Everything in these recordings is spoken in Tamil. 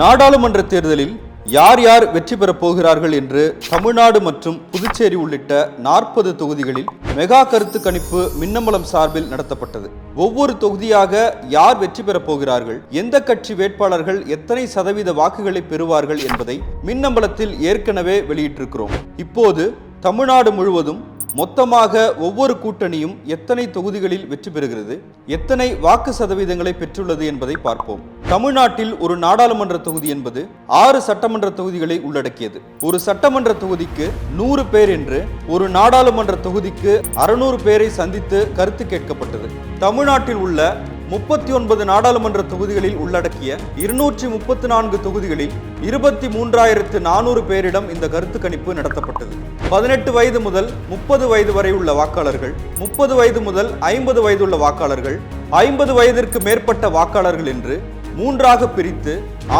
நாடாளுமன்ற தேர்தலில் யார் யார் வெற்றி பெறப் போகிறார்கள் என்று தமிழ்நாடு மற்றும் புதுச்சேரி உள்ளிட்ட நாற்பது தொகுதிகளில் மெகா கருத்து கணிப்பு மின்னம்பலம் சார்பில் நடத்தப்பட்டது. ஒவ்வொரு தொகுதியாக யார் வெற்றி பெறப் போகிறார்கள் எந்த கட்சி வேட்பாளர்கள் எத்தனை சதவீத வாக்குகளை பெறுவார்கள் என்பதை மின்னம்பலத்தில் ஏற்கனவே வெளியிட்டிருக்கிறோம். இப்போது தமிழ்நாடு முழுவதும் மொத்தமாக ஒவ்வொரு கூட்டணியும் எத்தனை தொகுதிகளில் வெற்றி பெறுகிறது? எத்தனை வாக்கு சதவீதங்களை பெற்றுள்ளது என்பதை பார்ப்போம். தமிழ்நாட்டில் ஒரு நாடாளுமன்ற தொகுதி என்பது ஆறு சட்டமன்ற தொகுதிகளை உள்ளடக்கியது. ஒரு சட்டமன்ற தொகுதிக்கு நூறு பேர் என்று ஒரு நாடாளுமன்ற தொகுதிக்கு அறுநூறு பேரை சந்தித்து கருத்து கேட்கப்பட்டது. தமிழ்நாட்டில் உள்ள முப்பத்தி ஒன்பது நாடாளுமன்ற தொகுதிகளில் உள்ளடக்கிய இருநூற்றி முப்பத்தி நான்கு தொகுதிகளில் இருபத்தி மூன்றாயிரத்து நானூறு பேரிடம் இந்த கருத்து கணிப்பு நடத்தப்பட்டது. பதினெட்டு வயது முதல் முப்பது வயது வரை உள்ள வாக்காளர்கள் முப்பது வயது முதல் ஐம்பது வயது உள்ள வாக்காளர்கள் ஐம்பது வயதிற்கு மேற்பட்ட வாக்காளர்கள் என்று மூன்றாக பிரித்து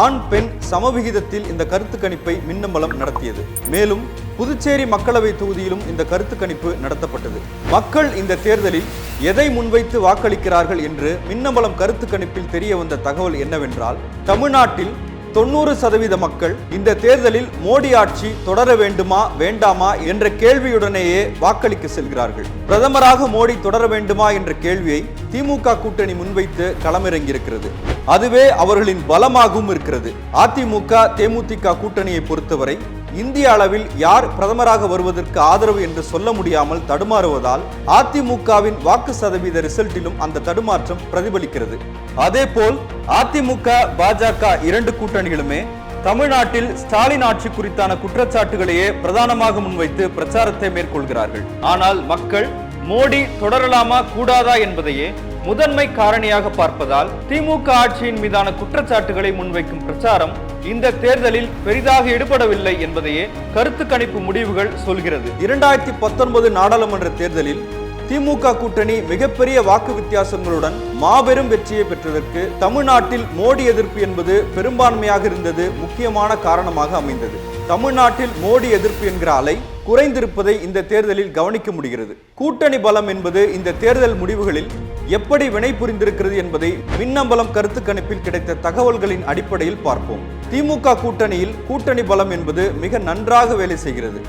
ஆண் பெண் சமவிகிதத்தில் இந்த கருத்து கணிப்பை மின்னம்பலம் நடத்தியது. மேலும் புதுச்சேரி மக்களவை தொகுதியிலும் இந்த கருத்து கணிப்பு நடத்தப்பட்டது. மக்கள் இந்த தேர்தலில் எதை முன்வைத்து வாக்களிக்கிறார்கள் என்று மின்னம்பலம் கருத்து கணிப்பில் தெரிய வந்த தகவல் என்னவென்றால் தமிழ்நாட்டில் தொண்ணூறு சதவீத மக்கள் இந்த தேர்தலில் மோடி ஆட்சி தொடர வேண்டுமா வேண்டாமா என்ற கேள்வியுடனேயே வாக்களிக்க செல்கிறார்கள். பிரதமராக மோடி தொடர வேண்டுமா என்ற கேள்வியை திமுக கூட்டணி முன்வைத்து களமிறங்கியிருக்கிறது. அதுவே அவர்களின் பலமாகவும் இருக்கிறது. அதிமுக தேமுதிக கூட்டணியை பொறுத்தவரை இந்திய அளவில் யார் பிரதமராக வருவதற்கு ஆதரவு என்று சொல்ல முடியாமல் தடுமாறுவதால் அதிமுகவின் வாக்கு சதவீத ரிசல்ட்டிலும் அந்த தடுமாற்றம் பிரதிபலிக்கிறது. அதேபோல் அதிமுக பாஜக இரண்டு கூட்டணிகளுமே தமிழ்நாட்டில் ஸ்டாலின் ஆட்சி குறித்தான குற்றச்சாட்டுகளையே பிரதானமாக முன்வைத்து பிரச்சாரத்தை மேற்கொள்கிறார்கள். ஆனால் மக்கள் மோடி தொடரலாமா? கூடாதா? என்பதையே முதன்மை காரணியாக பார்ப்பதால் திமுக ஆட்சியின் மீதான குற்றச்சாட்டுகளை முன்வைக்கும் பிரச்சாரம் இந்த தேர்தலில் பெரிதாக ஈடுபடவில்லை என்பதையே கருத்து கணிப்பு முடிவுகள் சொல்கிறது. இரண்டாயிரத்தி பத்தொன்பது நாடாளுமன்ற தேர்தலில் திமுக கூட்டணி மிகப்பெரிய வாக்கு வித்தியாசங்களுடன் மாபெரும் வெற்றியை பெற்றதற்கு தமிழ்நாட்டில் மோடி எதிர்ப்பு என்பது பெரும்பான்மையாக இருந்தது முக்கியமான காரணமாக அமைந்தது. தமிழ்நாட்டில் மோடி எதிர்ப்பு என்கிற அலை குறைந்திருப்பதை இந்த தேர்தலில் கவனிக்க முடிகிறது. கூட்டணி பலம் என்பது இந்த தேர்தல் முடிவுகளில் எப்படி வினை புரிந்திருக்கிறது என்பதை மின்னம்பலம் கருத்து கணிப்பில் கிடைத்த தகவல்களின் அடிப்படையில் பார்ப்போம். திமுக கூட்டணியில் கூட்டணி பலம் என்பது மிக நன்றாக வேலை செய்கிறது.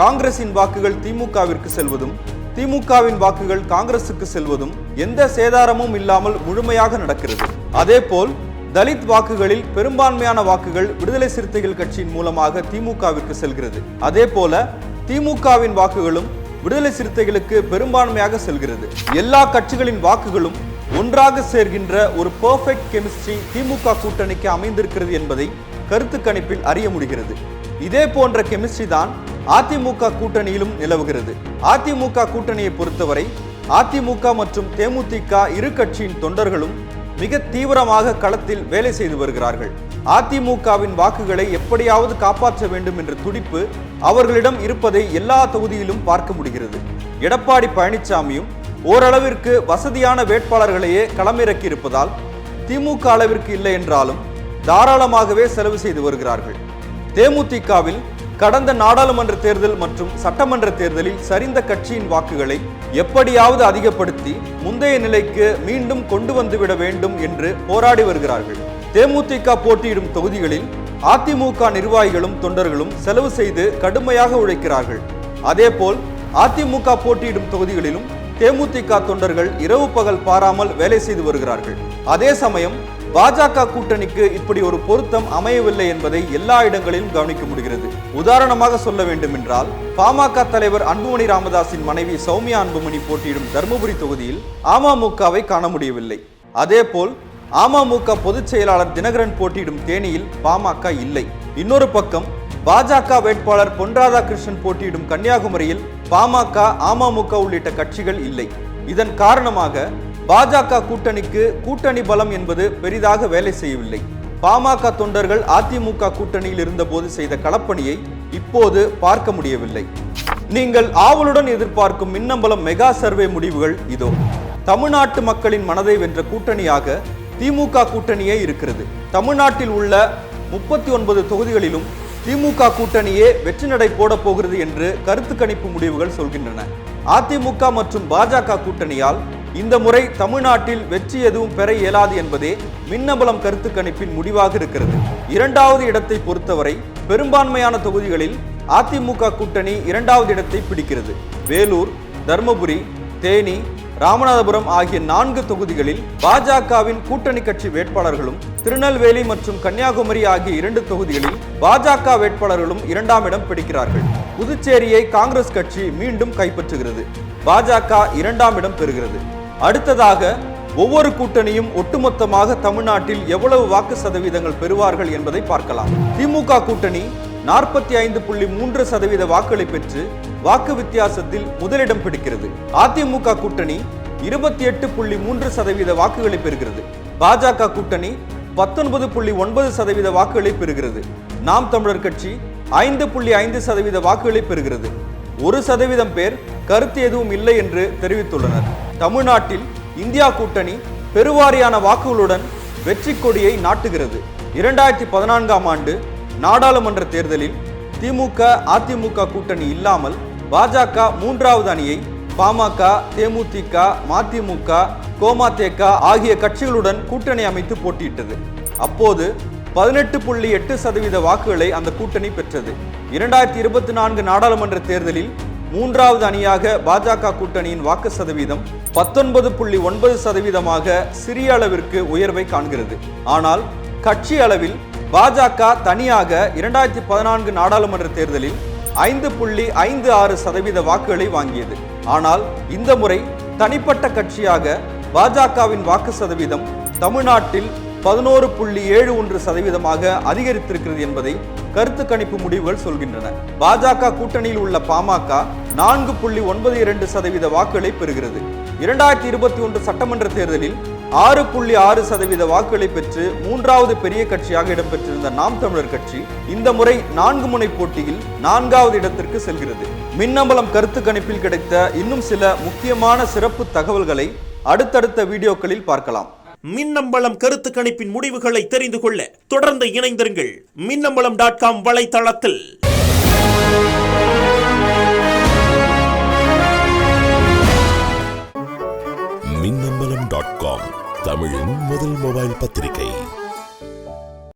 காங்கிரசின் வாக்குகள் திமுகவிற்கு செல்வதும் திமுகவின் வாக்குகள் காங்கிரசுக்கு செல்வதும் எந்த சேதாரமும் இல்லாமல் முழுமையாக நடக்கிறது. அதேபோல் தலித் வாக்குகளில் பெரும்பான்மையான வாக்குகள் விடுதலை சிறுத்தைகள் கட்சியின் மூலமாக திமுகவிற்கு செல்கிறது. அதே போல திமுகவின் வாக்குகளும் விடுதலை சிறுத்தைகளுக்கு பெரும்பான்மையாக செல்கிறது. எல்லா கட்சிகளின் வாக்குகளும் ஒன்றாக சேர்கின்ற ஒரு பெர்ஃபெக்ட் கெமிஸ்ட்ரி திமுக கூட்டணிக்கு அமைந்திருக்கிறது என்பதை கருத்து கணிப்பில் அறிய முடிகிறது. இதே போன்ற கெமிஸ்ட்ரி தான் அதிமுக கூட்டணியிலும் நிலவுகிறது. அதிமுக கூட்டணியை பொறுத்தவரை அதிமுக மற்றும் தேமுதிக இரு கட்சியின் தொண்டர்களும் மிக தீவிரமாக களத்தில் வேலை செய்து வருகிறார்கள். அதிமுகவின் வாக்குகளை எப்படியாவது காப்பாற்ற வேண்டும் என்ற துடிப்பு அவர்களிடம் இருப்பதை எல்லா தொகுதியிலும் பார்க்க முடிகிறது. எடப்பாடி பழனிசாமியும் ஓரளவிற்கு வசதியான வேட்பாளர்களையே களமிறக்கி இருப்பதால் திமுக அளவிற்கு இல்லை என்றாலும் தாராளமாகவே செலவு செய்து வருகிறார்கள். தேமுதிகவில் கடந்த நாடாளுமன்ற தேர்தல் மற்றும் சட்டமன்ற தேர்தலில் சரிந்த கட்சியின் வாக்குகளை எப்படியாவது அதிகப்படுத்தி முந்தைய நிலைக்கு மீண்டும் கொண்டு வந்துவிட வேண்டும் என்று போராடி வருகிறார்கள். தேமுதிக போட்டியிடும் தொகுதிகளில் அதிமுக நிர்வாகிகளும் தொண்டர்களும் செலவு செய்து கடுமையாக உழைக்கிறார்கள். அதேபோல் அதிமுக போட்டியிடும் தொகுதிகளிலும் தேமுதிக தொண்டர்கள் இரவு பகல் பாராமல் வேலை செய்து வருகிறார்கள். அதே சமயம் பாஜக கூட்டணிக்கு இப்படி ஒரு பொருத்தம் அமையவில்லை என்பதை எல்லா இடங்களிலும் கவனிக்க முடிகிறது. உதாரணமாக சொல்ல வேண்டும் என்றால் பாமக தலைவர் அன்புமணி ராமதாஸின் மனைவி சௌமியா அன்புமணி போட்டியிடும் தருமபுரி தொகுதியில் அமமுகவை காண முடியவில்லை. அதேபோல் அமமுக பொதுச் செயலாளர் தினகரன் போட்டியிடும் தேனியில் பாமக இல்லை. இன்னொரு பக்கம் பாஜக வேட்பாளர் பொன் ராதாகிருஷ்ணன் போட்டியிடும் கன்னியாகுமரியில் பாமக அமமுக உள்ளிட்ட கட்சிகள் இல்லை. இதன் காரணமாக பாஜக கூட்டணிக்கு கூட்டணி பலம் என்பது பெரிதாக வேலை செய்யவில்லை. பாமக தொண்டர்கள் அதிமுக கூட்டணியில் இருந்தபோது செய்த களப்பணியை இப்போது பார்க்க முடியவில்லை. நீங்கள் ஆவலுடன் எதிர்பார்க்கும் மின்னம்பலம் மெகா சர்வே முடிவுகள் இதோ. தமிழ்நாட்டு மக்களின் மனதை வென்ற கூட்டணியாக திமுக கூட்டணியே இருக்கிறது. தமிழ்நாட்டில் உள்ள முப்பத்தி ஒன்பது தொகுதிகளிலும் திமுக கூட்டணியே வெற்றி நடை போடப் போகிறது என்று கருத்து கணிப்பு முடிவுகள் சொல்கின்றன. அதிமுக மற்றும் பாஜக கூட்டணியால் இந்த முறை தமிழ்நாட்டில் வெற்றி எதுவும் பெற இயலாது என்பதே மின்னபலம் கருத்து கணிப்பின் முடிவாக இருக்கிறது. இரண்டாவது இடத்தை பொறுத்தவரை பெரும்பான்மையான தொகுதிகளில் அதிமுக கூட்டணி இரண்டாவது இடத்தை பிடிக்கிறது. வேலூர் தர்மபுரி தேனி ராமநாதபுரம் ஆகிய நான்கு தொகுதிகளில் பாஜகவின் கூட்டணி கட்சி வேட்பாளர்களும் திருநெல்வேலி மற்றும் கன்னியாகுமரி ஆகிய இரண்டு தொகுதிகளில் பாஜக வேட்பாளர்களும் இரண்டாம் இடம் பிடிக்கிறார்கள். புதுச்சேரியை காங்கிரஸ் கட்சி மீண்டும் கைப்பற்றுகிறது. பாஜக இரண்டாம் இடம் பெறுகிறது. அடுத்ததாக ஒவ்வொரு கூட்டணியும் ஒட்டுமொத்தமாக தமிழ்நாட்டில் எவ்வளவு வாக்கு சதவீதங்கள் பெறுவார்கள் என்பதை பார்க்கலாம். திமுக கூட்டணி நாற்பத்தி ஐந்து புள்ளி மூன்று சதவீத வாக்குகளை பெற்று வாக்கு வித்தியாசத்தில் முதலிடம் பிடிக்கிறது. அதிமுக கூட்டணி இருபத்தி எட்டு புள்ளி மூன்று சதவீத வாக்குகளை பெறுகிறது. பாஜக கூட்டணி பத்தொன்பது புள்ளி ஒன்பது சதவீத வாக்குகளை பெறுகிறது. நாம் தமிழர் கட்சி ஐந்து புள்ளி ஐந்து சதவீத வாக்குகளை பெறுகிறது. ஒரு சதவீதம் பேர் கருத்து எதுவும் இல்லை என்று தெரிவித்துள்ளனர். தமிழ்நாட்டில் இந்தியா கூட்டணி பெருவாரியான வாக்குகளுடன் வெற்றி கொடியை நாட்டுகிறது. இரண்டாயிரத்தி பதினான்காம் ஆண்டு நாடாளுமன்ற தேர்தலில் திமுக அதிமுக கூட்டணி இல்லாமல் பாஜக மூன்றாவது அணியை பாமக தேமுதிக மதிமுக கோமாதேக ஆகிய கட்சிகளுடன் கூட்டணி அமைத்து போட்டியிட்டது. அப்போது பதினெட்டு புள்ளி எட்டு சதவீத வாக்குகளை அந்த கூட்டணி பெற்றது. இரண்டாயிரத்தி இருபத்தி நான்கு நாடாளுமன்ற தேர்தலில் மூன்றாவது அணியாக பாஜக கூட்டணியின் வாக்கு சதவீதம் பத்தொன்பது புள்ளி ஒன்பது சதவீதமாக சிறிய அளவிற்கு உயர்வை காண்கிறது. ஆனால் கட்சி அளவில் பாஜக தனியாக இரண்டாயிரத்தி பதினான்கு நாடாளுமன்ற தேர்தலில் ஐந்து புள்ளி ஐந்து ஆறு சதவீத வாக்குகளை வாங்கியது. ஆனால் இந்த முறை தனிப்பட்ட கட்சியாக பாஜகவின் வாக்கு சதவீதம் தமிழ்நாட்டில் பதினோரு புள்ளி ஏழு ஒன்று சதவீதமாக அதிகரித்திருக்கிறது என்பதை கருத்து கணிப்பு முடிவுகள் சொல்கின்றன. பாஜக கூட்டணியில் உள்ள பாமக நான்கு புள்ளி ஒன்பது இரண்டு சதவீத வாக்குகளை பெறுகிறது. இரண்டாயிரத்தி இருபத்தி ஒன்று சட்டமன்ற தேர்தலில் ஆறு புள்ளி ஆறு சதவீத வாக்குகளை பெற்று மூன்றாவது பெரிய கட்சியாக இடம்பெற்றிருந்த நாம் தமிழர் கட்சி இந்த முறை நான்கு முனை போட்டியில் நான்காவது இடத்திற்கு செல்கிறது. மின்னம்பலம் கருத்து கணிப்பில் கிடைத்த இன்னும் சில முக்கியமான சிறப்பு தகவல்களை அடுத்தடுத்த வீடியோக்களில் பார்க்கலாம். மின்னம்பலம் கருத்து கணிப்பின் முடிவுகளை தெரிந்து கொள்ள தொடர்ந்து இணைந்திருங்கள். மின்னம்பலம் டாட் காம் வலைத்தளத்தில். மின்னம்பலம் டாட் காம் தமிழின் முதல் மொபைல் பத்திரிகை.